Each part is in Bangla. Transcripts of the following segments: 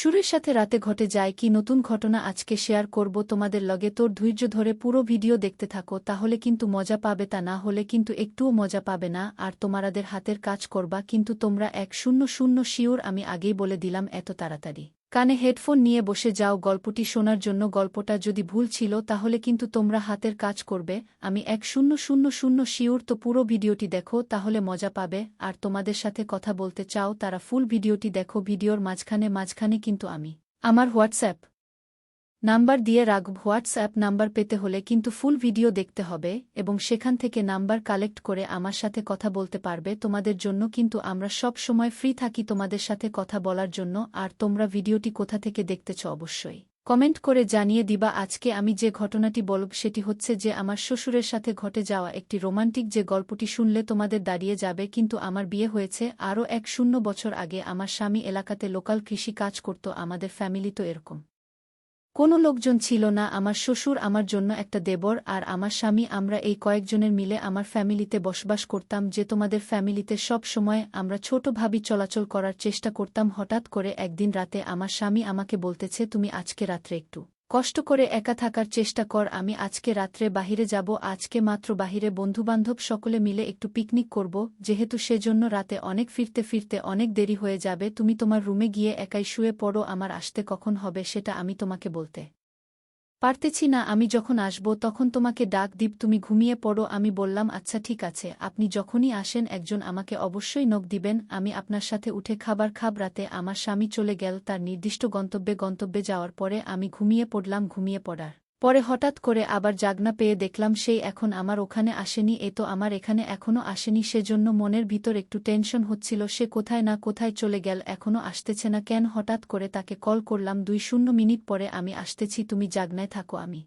সুরের সাথে রাতে ঘটে যায় কি নতুন ঘটনা আজকে শেয়ার করব তোমাদের লগে। তোর ধৈর্য ধরে পুরো ভিডিও দেখতে থাকো, তাহলে কিন্তু মজা পাবে তা না হলে কিন্তু একটুও মজা পাবে না। আর তোমারাদের হাতের কাজ করবা, কিন্তু তোমরা এক শূন্য শূন্য শিওর আমি আগেই বলে দিলাম এত তাড়াতাড়ি। কানে হেডফোন নিয়ে বসে যাও, গল্পটি শোনার জন্য গল্পটা যদি ভুল ছিল তাহলে কিন্তু তোমরা হাতের কাজ করবে। আমি এক শূন্য শূন্য শূন্য শিওর তো পুরো ভিডিওটি দেখো, তাহলে মজা পাবে। আর তোমাদের সাথে কথা বলতে চাও তারা ফুল ভিডিওটি দেখো, ভিডিওর মাঝখানে মাঝখানে কিন্তু আমি। আমার হোয়াটসঅ্যাপ নাম্বার দিয়ে রাখব হোয়াটসঅ্যাপ নাম্বার পেতে হলে কিন্তু ফুল ভিডিও দেখতে হবে এবং সেখান থেকে নাম্বার কালেক্ট করে আমার সাথে কথা বলতে পারবে। তোমাদের জন্য কিন্তু আমরা সব সময় ফ্রি থাকি তোমাদের সাথে কথা বলার জন্য। আর তোমরা ভিডিওটি কোথা থেকে দেখতেছ অবশ্যই কমেন্ট করে জানিয়ে দিবা আজকে আমি যে ঘটনাটি বলব সেটি হচ্ছে যে আমার শ্বশুরের সাথে ঘটে যাওয়া একটি রোমান্টিক যে গল্পটি শুনলে তোমাদের দাঁড়িয়ে যাবে কিন্তু আমার বিয়ে হয়েছে আরও এক শূন্য বছর আগে আমার স্বামী এলাকাতে লোকাল কৃষি কাজ করত, আমাদের ফ্যামিলি তো এরকম। কোনো লোকজন ছিল না, আমার শ্বশুর আমার জন্য একটা দেবর আর আমার স্বামী, আমরা এই কয়েকজনের মিলে আমার ফ্যামিলিতে বসবাস করতাম যে তোমাদের ফ্যামিলিতে সব সময় আমরা ছোট ভাবি চলাচল করার চেষ্টা করতাম। হঠাৎ করে একদিন রাতে আমার স্বামী আমাকে বলতেছে, তুমি আজকে রাত্রে একটু কষ্ট করে একা থাকার চেষ্টা কর, আমি আজকে রাত্রে বাহিরে যাব, আজকে মাত্র বাহিরে বন্ধুবান্ধব সকলে মিলে একটু পিকনিক করব, যেহেতু সেজন্য রাতে অনেক ফিরতে ফিরতে অনেক দেরি হয়ে যাবে, তুমি তোমার রুমে গিয়ে একাই শুয়ে পড়ো, আমার আসতে কখন হবে সেটা আমি তোমাকে বলতে। পারতেছি না, আমি যখন আসব তখন তোমাকে ডাক দিব তুমি ঘুমিয়ে পড়ো। আমি বললাম আচ্ছা ঠিক আছে। আপনি যখনই আসেন, একজন আমাকে অবশ্যই নখ দিবেন। আমি আপনার সাথে উঠে খাবার খাব। রাতে আমার স্বামী চলে গেল, তার নির্দিষ্ট গন্তব্যে গন্তব্যে যাওয়ার পরে আমি ঘুমিয়ে পড়লাম, ঘুমিয়ে পড়ার। পরে হঠাৎ করে আবার জাগনা পেয়ে দেখলাম সেই এখন আমার ওখানে আসেনি, এ তো আমার এখানে এখনও আসেনি, সেজন্য মনের ভিতর একটু টেনশন হচ্ছিল, সে কোথায় না কোথায় চলে গেল এখনও আসতেছে না কেন? হঠাৎ করে তাকে কল করলাম, দুই শূন্য মিনিট পরে আমি আসতেছি, তুমি জাগনায় থাকো আমি।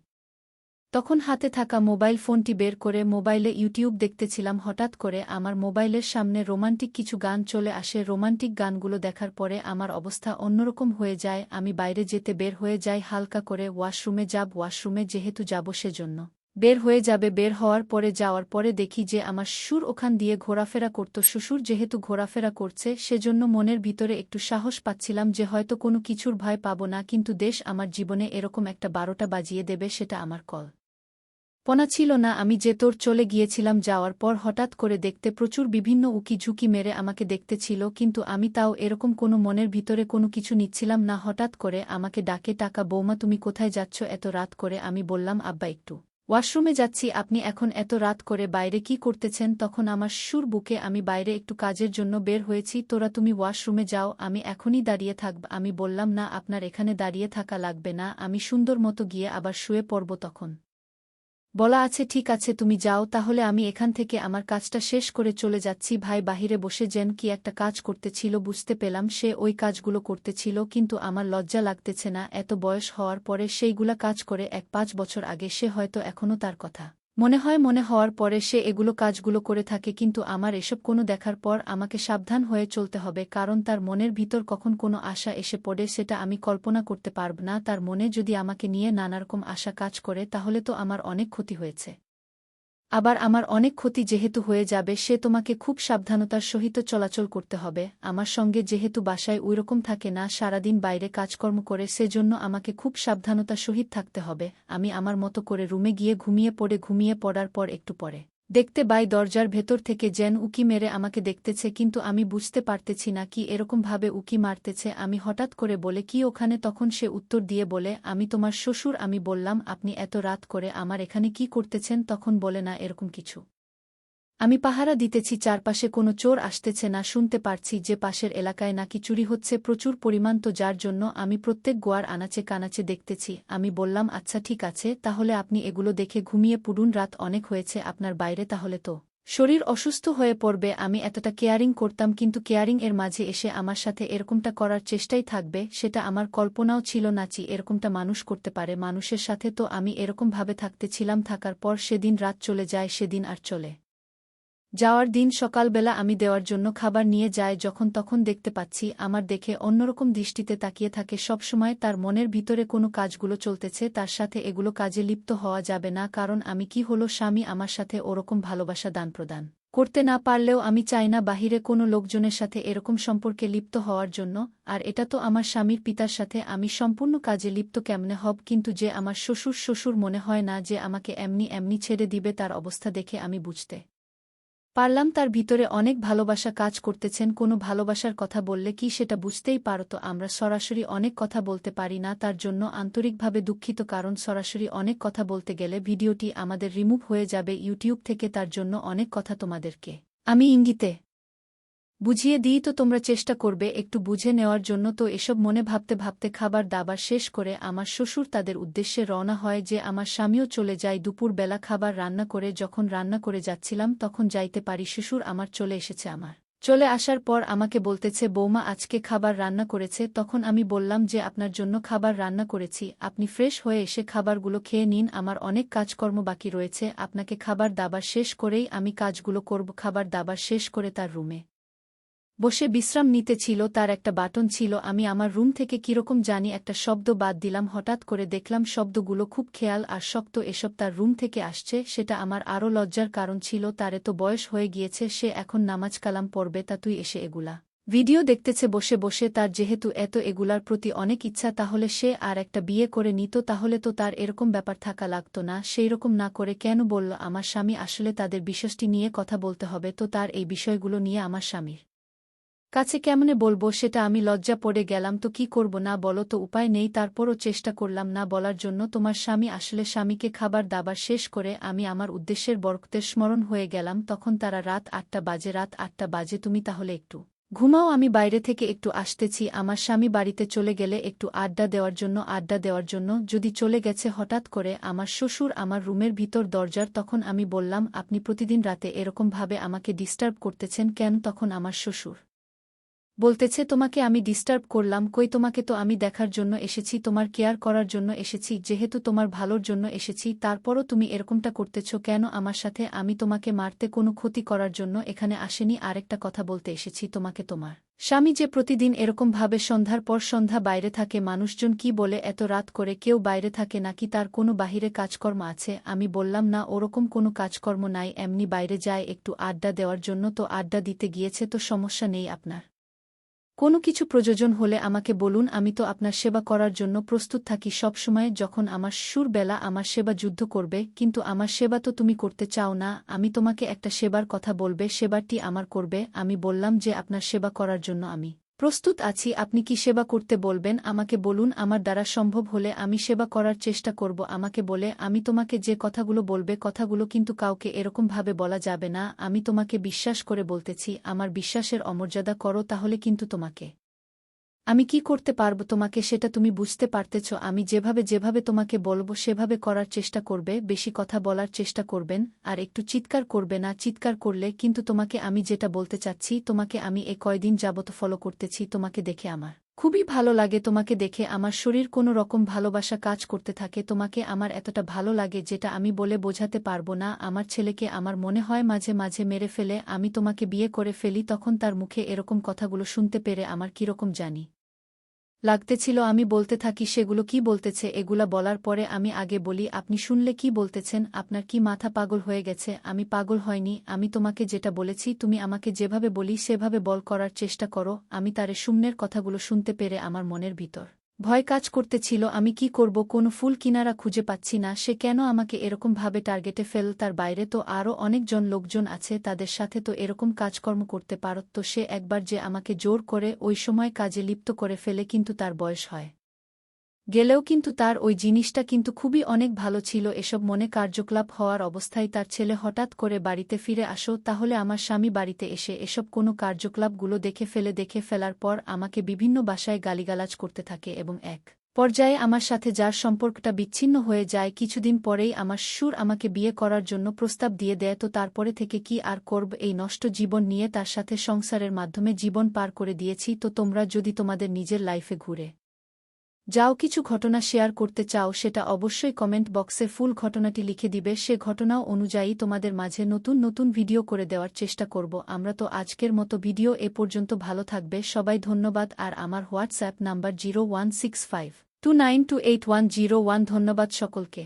তখন হাতে থাকা মোবাইল ফোনটি বের করে মোবাইলে ইউটিউব দেখতেছিলাম, হঠাৎ করে আমার মোবাইলের সামনে রোমান্টিক কিছু গান চলে আসে। রোমান্টিক গানগুলো দেখার পরে আমার অবস্থা অন্যরকম হয়ে যায়, আমি বাইরে যেতে বের হয়ে যাই, হালকা করে ওয়াশরুমে যাব, ওয়াশরুমে যেহেতু যাব সেজন্য। বের হয়ে যাবে, বের হওয়ার পরে যাওয়ার পরে দেখি যে আমার সুর ওখান দিয়ে ঘোরাফেরা করত। শ্বশুর যেহেতু ঘোরাফেরা করছে, সেজন্য মনের ভিতরে একটু সাহস পাচ্ছিলাম যে হয়তো কোনো কিছুর ভয় পাব না, কিন্তু দেশ আমার জীবনে এরকম একটা বারোটা বাজিয়ে দেবে, সেটা আমার কল। পনা ছিল না আমি যে তোর চলে গিয়েছিলাম যাওয়ার পর হঠাৎ করে দেখতে প্রচুর বিভিন্ন উকি ঝুঁকি মেরে আমাকে দেখতে ছিল, কিন্তু আমি তাও এরকম কোনো মনের ভিতরে কোনো কিছু নিচ্ছিলাম না। হঠাৎ করে আমাকে ডাকে, টাকা, বৌমা, তুমি কোথায় যাচ্ছ? এত রাত করে। আমি বললাম, আব্বা, একটু ওয়াশরুমে যাচ্ছি, আপনি এখন এত রাত করে বাইরে কি করতেছেন? তখন আমার সুর বুকে, আমি বাইরে একটু কাজের জন্য বের হয়েছি, তোরা তুমি ওয়াশরুমে যাও, আমি এখনই দাঁড়িয়ে থাকব আমি বললাম, না, আপনার এখানে দাঁড়িয়ে থাকা লাগবে না। আমি সুন্দর মতো গিয়ে আবার শুয়ে পড়ব তখন। বলা আছে, ঠিক আছে, তুমি যাও, তাহলে আমি এখান থেকে আমার কাজটা শেষ করে চলে যাচ্ছি। ভাই বাহিরে বসে জেন কি একটা কাজ করতেছিল, বুঝতে পেলাম সে ওই কাজগুলো করতেছিল, কিন্তু আমার লজ্জা লাগতেছে না, এত বয়স হওয়ার পরে সেইগুলা কাজ করে এক পাঁচ বছর আগে সে হয়তো এখনও তার কথা। মনে হয় মনে হওয়ার পরে সে এগুলো কাজগুলো করে থাকে, কিন্তু আমার এসব কোনো দেখার পর আমাকে সাবধান হয়ে চলতে হবে, কারণ তার মনের ভিতর কখন কোনো আশা এসে পড়ে সেটা আমি কল্পনা করতে পারব না। তার মনে যদি আমাকে নিয়ে নানারকম আশা কাজ করে, তাহলে তো আমার অনেক ক্ষতি হয়েছে। আবার আমার অনেক ক্ষতি যেহেতু হয়ে যাবে, সে তোমাকে খুব সাবধানতার সহিত চলাচল করতে হবে। আমার সঙ্গে যেহেতু বাসায় ওইরকম থাকে না, সারাদিন বাইরে কাজকর্ম করে সেজন্য আমাকে খুব সাবধানতার সহিত থাকতে হবে। আমি আমার মতো করে রুমে গিয়ে ঘুমিয়ে পড়ে, ঘুমিয়ে পড়ার পর একটু পরে। দেখতে বাই দরজার ভেতর থেকে যেন উকি মেরে আমাকে দেখতেছে, কিন্তু আমি বুঝতে পারতেছি না কি এরকমভাবে উকি মারতেছে। আমি হঠাৎ করে বলে, কি ওখানে? তখন সে উত্তর দিয়ে বলে, আমি তোমার শ্বশুর, আমি বললাম, আপনি এত রাত করে আমার এখানে কি করতেছেন? তখন বলে, না, এরকম কিছু। আমি পাহারা দিতেছি, চারপাশে কোনো চোর আসতেছে না, শুনতে পারছি যে পাশের এলাকায় নাকি চুরি হচ্ছে প্রচুর পরিমাণ, তো যার জন্য আমি প্রত্যেক গোয়ার আনাচে কানাচে দেখতেছি। আমি বললাম আচ্ছা ঠিক আছে, তাহলে আপনি এগুলো দেখে ঘুমিয়ে পুরুন রাত অনেক হয়েছে, আপনার বাইরে তাহলে তো। শরীর অসুস্থ হয়ে পড়বে, আমি এতটা কেয়ারিং করতাম, কিন্তু কেয়ারিং এর মাঝে এসে আমার সাথে এরকমটা করার চেষ্টাই থাকবে, সেটা আমার কল্পনাও ছিল নাচি এরকমটা মানুষ করতে পারে। মানুষের সাথে তো আমি এরকমভাবে থাকতেছিলাম, থাকার পর সেদিন রাত চলে যায়, সেদিন আর চলে। যাওয়ার দিন সকালবেলা আমি দেওয়ার জন্য খাবার নিয়ে যায় যখন তখন দেখতে পাচ্ছি আমার দেখে অন্যরকম দৃষ্টিতে তাকিয়ে থাকে। সবসময় তার মনের ভিতরে কোনো কাজগুলো চলতেছে, তার সাথে এগুলো কাজে লিপ্ত হওয়া যাবে না, কারণ আমি কি হলো, স্বামী আমার সাথে ওরকম ভালোবাসা দান প্রদান করতে না পারলেও আমি চাই না বাহিরে কোনো লোকজনের সাথে এরকম সম্পর্কে লিপ্ত হওয়ার জন্য, আর এটা তো আমার স্বামীর পিতার সাথে আমি সম্পূর্ণ কাজে লিপ্ত কেমনে হব, কিন্তু যে আমার শ্বশুর শ্বশুর মনে হয় না যে আমাকে এমনি এমনি ছেড়ে দিবে তার অবস্থা দেখে আমি বুঝতে পারলাম তার ভিতরে অনেক ভালোবাসা কাজ করতেছেন, কোনো ভালোবাসার কথা বললে কি সেটা বুঝতেই পারত আমরা সরাসরি অনেক কথা বলতে পারি না, তার জন্য আন্তরিকভাবে দুঃখিত, কারণ সরাসরি অনেক কথা বলতে গেলে ভিডিওটি আমাদের রিমুভ হয়ে যাবে ইউটিউব থেকে, তার জন্য অনেক কথা তোমাদেরকে। আমি ইঙ্গিতে বুঝিয়ে দিই তো তোমরা চেষ্টা করবে একটু বুঝে নেওয়ার জন্য। তো এসব মনে ভাবতে ভাবতে খাবার দাবার শেষ করে আমার শ্বশুর তাদের উদ্দেশ্যে রওনা হয় যে আমার স্বামীও চলে যায় দুপুরবেলা খাবার রান্না করে যখন রান্না করে যাচ্ছিলাম তখন যাইতে পারি। শ্বশুর আমার চলে এসেছে আমার। চলে আসার পর আমাকে বলতেছে, বৌমা আজকে খাবার রান্না করেছে। তখন আমি বললাম যে, আপনার জন্য খাবার রান্না করেছি। আপনি ফ্রেশ হয়ে এসে খাবারগুলো খেয়ে নিন। আমার অনেক কাজকর্ম বাকি রয়েছে। আপনাকে খাবার দাবার শেষ করেই আমি কাজগুলো করব। খাবার দাবার শেষ করে তার রুমে। বসে বিশ্রাম নিতে ছিল, তার একটা বাটন ছিল, আমি আমার রুম থেকে কীরকম জানি একটা শব্দ বাদ দিলাম, হঠাৎ করে দেখলাম শব্দগুলো খুব খেয়াল আর শক্ত, এসব তার রুম থেকে আসছে, সেটা আমার আরও লজ্জার কারণ ছিল, তার এত বয়স হয়ে গিয়েছে, সে এখন নামাজ কালাম পড়বে, তা তুই এসে এগুলা। ভিডিও দেখতেছে বসে বসে, তার যেহেতু এত এগুলার প্রতি অনেক ইচ্ছা, তাহলে সে আর একটা বিয়ে করে নিত, তাহলে তো তার এরকম ব্যাপার থাকা লাগত না, সেই রকম না করে কেন বলল, আমার স্বামী আসলে তাদের বিশ্বাসটি নিয়ে কথা বলতে হবে, তো তার এই বিষয়গুলো নিয়ে আমার স্বামীর কাছে কেমনে বলব সেটা আমি লজ্জা পড়ে গেলাম, তো কি করব না বলো তো উপায় নেই, তারপরও চেষ্টা করলাম না বলার জন্য। তোমার স্বামী আসলে স্বামীকে খাবার দাবার শেষ করে আমি আমার উদ্দেশ্যের বরকতের স্মরণ হয়ে গেলাম, তখন তারা রাত আটটা বাজে, রাত আটটা বাজে, তুমি তাহলে একটু ঘুমাও, আমি বাইরে থেকে একটু আসতেছি, আমার স্বামী বাড়িতে চলে গেলে একটু আড্ডা দেওয়ার জন্য, আড্ডা দেওয়ার জন্য, যদি চলে গেছে হঠাৎ করে আমার শ্বশুর আমার রুমের ভিতর দরজার, তখন আমি বললাম, আপনি প্রতিদিন রাতে এরকমভাবে আমাকে ডিস্টার্ব করতেছেন কেন? তখন আমার শ্বশুর বলতেছে, তোমাকে আমি ডিস্টার্ব করলাম, কই তোমাকে তো আমি দেখার জন্য এসেছি, তোমার কেয়ার করার জন্য এসেছি, যেহেতু তোমার ভালোর জন্য এসেছি, তারপরও তুমি এরকমটা করতেছ কেন আমার সাথে? আমি তোমাকে মারতে কোনো ক্ষতি করার জন্য এখানে আসেনি, আরেকটা কথা বলতে এসেছি, তোমাকে তোমার স্বামী যে প্রতিদিন এরকমভাবে সন্ধ্যার পর সন্ধ্যা বাইরে থাকে, মানুষজন কি বলে এত রাত করে, কেউ বাইরে থাকে নাকি তার কোনো বাহিরে কাজকর্ম আছে? আমি বললাম, না, ওরকম কোনো কাজকর্ম নাই, এমনি বাইরে যায়, একটু আড্ডা দেওয়ার জন্য তো আড্ডা দিতে গিয়েছে, তো সমস্যা নেই আপনার। কোনো কিছু প্রয়োজন হলে আমাকে বলুন, আমি তো আপনার সেবা করার জন্য প্রস্তুত থাকি সব সময় যখন আমার সুরবেলা আমার সেবা যুদ্ধ করবে, কিন্তু আমার সেবা তো তুমি করতে চাও না, আমি তোমাকে একটা সেবার কথা বলবে সেবারটি আমার করবে, আমি বললাম যে আপনার সেবা করার জন্য আমি। প্রস্তুত আছি, আপনি কি সেবা করতে বলবেন? আমাকে বলুন, আমার দ্বারা সম্ভব হলে আমি সেবা করার চেষ্টা করব। আমাকে বলে, আমি তোমাকে যে কথাগুলো বলবে, কথাগুলো কিন্তু কাউকে এরকমভাবে বলা যাবে না। আমি তোমাকে বিশ্বাস করে বলতেছি, আমার বিশ্বাসের অমর্যাদা করো তাহলে কিন্তু তোমাকে। আমি কি করতে পারব তোমাকে সেটা তুমি বুঝতে পারতেছ, আমি যেভাবে যেভাবে তোমাকে বলব সেভাবে করার চেষ্টা করবে, বেশি কথা বলার চেষ্টা করবেন, আর একটু চিৎকার করবে না, চিৎকার করলে কিন্তু তোমাকে আমি যেটা বলতে চাচ্ছি, তোমাকে আমি এ কয়দিন যাবত ফলো করতেছি, তোমাকে দেখে আমার খুবই ভালো লাগে, তোমাকে দেখে আমার শরীর কোনো রকম ভালোবাসা কাজ করতে থাকে, তোমাকে আমার এতটা ভালো লাগে যেটা আমি বলে বোঝাতে পারব না, আমার ছেলেকে আমার মনে হয় মাঝে মাঝে মেরে ফেলে, আমি তোমাকে বিয়ে করে ফেলি, তখন তার মুখে এরকম কথাগুলো শুনতে পেরে আমার কীরকম জানি। লাগতেছিল আমি বলতে থাকি সেগুলো কি বলতেছে এগুলা বলার পরে আমি আগে বলি, আপনি শুনলে কি বলতেছেন, আপনার কি মাথা পাগল হয়ে গেছে, আমি পাগল হয়নি, আমি তোমাকে যেটা বলেছি, তুমি আমাকে যেভাবে বলি সেভাবে বল করার চেষ্টা করো, আমি তারে শূন্যের কথাগুলো শুনতে পেরে আমার মনের ভিতর। ভয় কাজ করতেছিল, আমি কি করব, কোন ফুল কিনারা খুঁজে পাচ্ছি না, সে কেন আমাকে এরকমভাবে টার্গেটে ফেল, তার বাইরে তো আরও অনেকজন লোকজন আছে, তাদের সাথে তো এরকম কাজকর্ম করতে পারত সে একবার যে আমাকে জোর করে ওই সময় কাজে লিপ্ত করে ফেলে, কিন্তু তার বয়স হয়। গেলেও কিন্তু তার ওই জিনিসটা কিন্তু খুবই অনেক ভালো ছিল, এসব মনে কার্যকলাপ হওয়ার অবস্থায় তার ছেলে হঠাৎ করে বাড়িতে ফিরে আসো, তাহলে আমার স্বামী বাড়িতে এসে এসব কোনো কার্যকলাপগুলো দেখে ফেলে, দেখে ফেলার পর আমাকে বিভিন্ন বাসায় গালিগালাজ করতে থাকে এবং এক পর্যায়ে আমার সাথে যার সম্পর্কটা বিচ্ছিন্ন হয়ে যায়, কিছুদিন পরেই আমার সুর আমাকে বিয়ে করার জন্য প্রস্তাব দিয়ে দেয়, তো তারপরে থেকে কি আর করব এই নষ্ট জীবন নিয়ে তার সাথে সংসারের মাধ্যমে জীবন পার করে দিয়েছি, তো তোমরা যদি তোমাদের নিজের লাইফে ঘুরে যাও কিছু ঘটনা শেয়ার করতে চাও, সেটা অবশ্যই কমেন্ট বক্সে ফুল ঘটনাটি লিখে দিবে। সে ঘটনাও অনুযায়ী তোমাদের মাঝে নতুন নতুন ভিডিও করে দেওয়ার চেষ্টা করব। আমরা তো আজকের মতো ভিডিও এ পর্যন্ত ভালো থাকবে। সবাই ধন্যবাদ। আর আমার WhatsApp number zero one six five two nine two eight one zero one. ধন্যবাদ সকলকে।